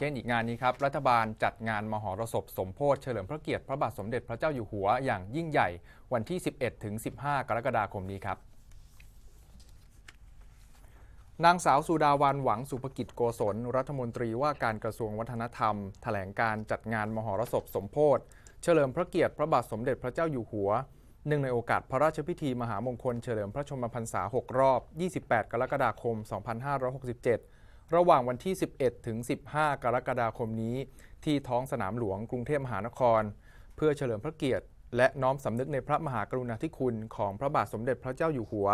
เช่นอีกงานนี้ครับ รัฐบาลจัดงานมหรสพสมโพธิเฉลิมพระเกียรติพระบาทสมเด็จพระเจ้าอยู่หัวอย่างยิ่งใหญ่วันที่ 11 ถึง 15 กรกฎาคมนี้ครับ นางสาวสุดาวันหวังสุภกิจโกศล รัฐมนตรีว่าการกระทรวงวัฒนธรรม แถลงการจัดงานมหรสพสมโพธิเฉลิมพระเกียรติพระบาทสมเด็จพระเจ้าอยู่หัวเนื่องในโอกาสพระราชพิธีมหามงคลเฉลิมพระชนมพรรษา 6 รอบ 28 กรกฎาคม 2567 ระหว่างวันที่ 11 ถึง 15 กรกฎาคมนี้ ที่ท้องสนามหลวงกรุงเทพมหานคร เพื่อเฉลิมพระเกียรติ และน้อมสำนึกในพระมหากรุณาธิคุณของพระบาทสมเด็จพระเจ้าอยู่หัว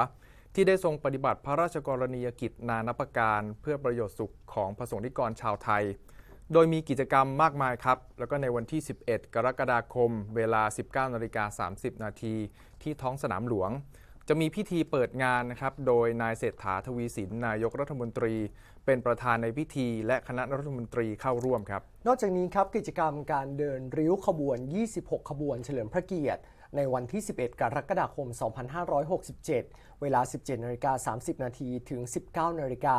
ที่ได้ทรงปฏิบัติพระราชกรณียกิจนานับประการ เพื่อประโยชน์สุขของประสงค์นิกรชาวไทย โดยมีกิจกรรมมากมายครับ แล้วก็ในวันที่ 11 กรกฎาคม เวลา 19นาฬิกา30 นาทีที่ท้องสนามหลวง จะมีพิธีเปิดงานนะครับ โดยนายเศรษฐาทวีสิน นายกรัฐมนตรี เป็นประธานในพิธี และคณะรัฐมนตรีเข้าร่วมครับ นอกจากนี้ครับกิจกรรมการเดินริ้วขบวน 26 ขบวนเฉลิมพระเกียรติ ในวันที่ 11 กรกฎาคม 2567 เวลา 17นาฬิกา30 นาทีถึง 19นาฬิกา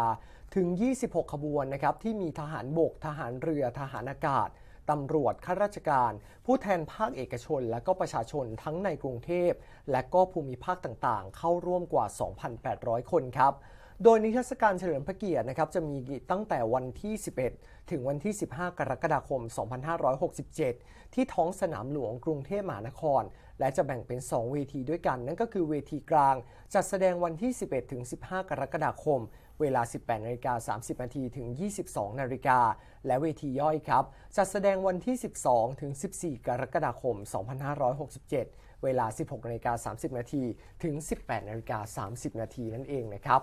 ถึง 26 ขบวนนะครับที่มีทหารบก ทหารเรือ ทหารอากาศ ตำรวจข้าราชการ ผู้แทนภาคเอกชน และก็ประชาชนทั้งในกรุงเทพ และก็ภูมิภาคต่างๆ เข้าร่วมกว่า 2,800 คนครับ โดยนิทรรศการเฉลิมพระเกียรตินะครับจะมีตั้งแต่วันที่ 11 ถึงวันที่ 15 กรกฎาคม 2567 ที่ท้องสนามหลวงกรุงเทพมหานคร และจะแบ่งเป็น 2 เวทีด้วยกัน นั่นก็คือเวทีกลาง จัดแสดงวันที่ 11 ถึง 15 กรกฎาคม เวลา 18นาฬิกา30นาทีถึง 22นาฬิกาและเวทีย่อยครับจัดแสดงวันที่ 12 ถึง 14 กรกฎาคม 2567 เวลา 16นาฬิกา30นาทีถึง 18นาฬิกา30นาทีนั่นเองนะครับ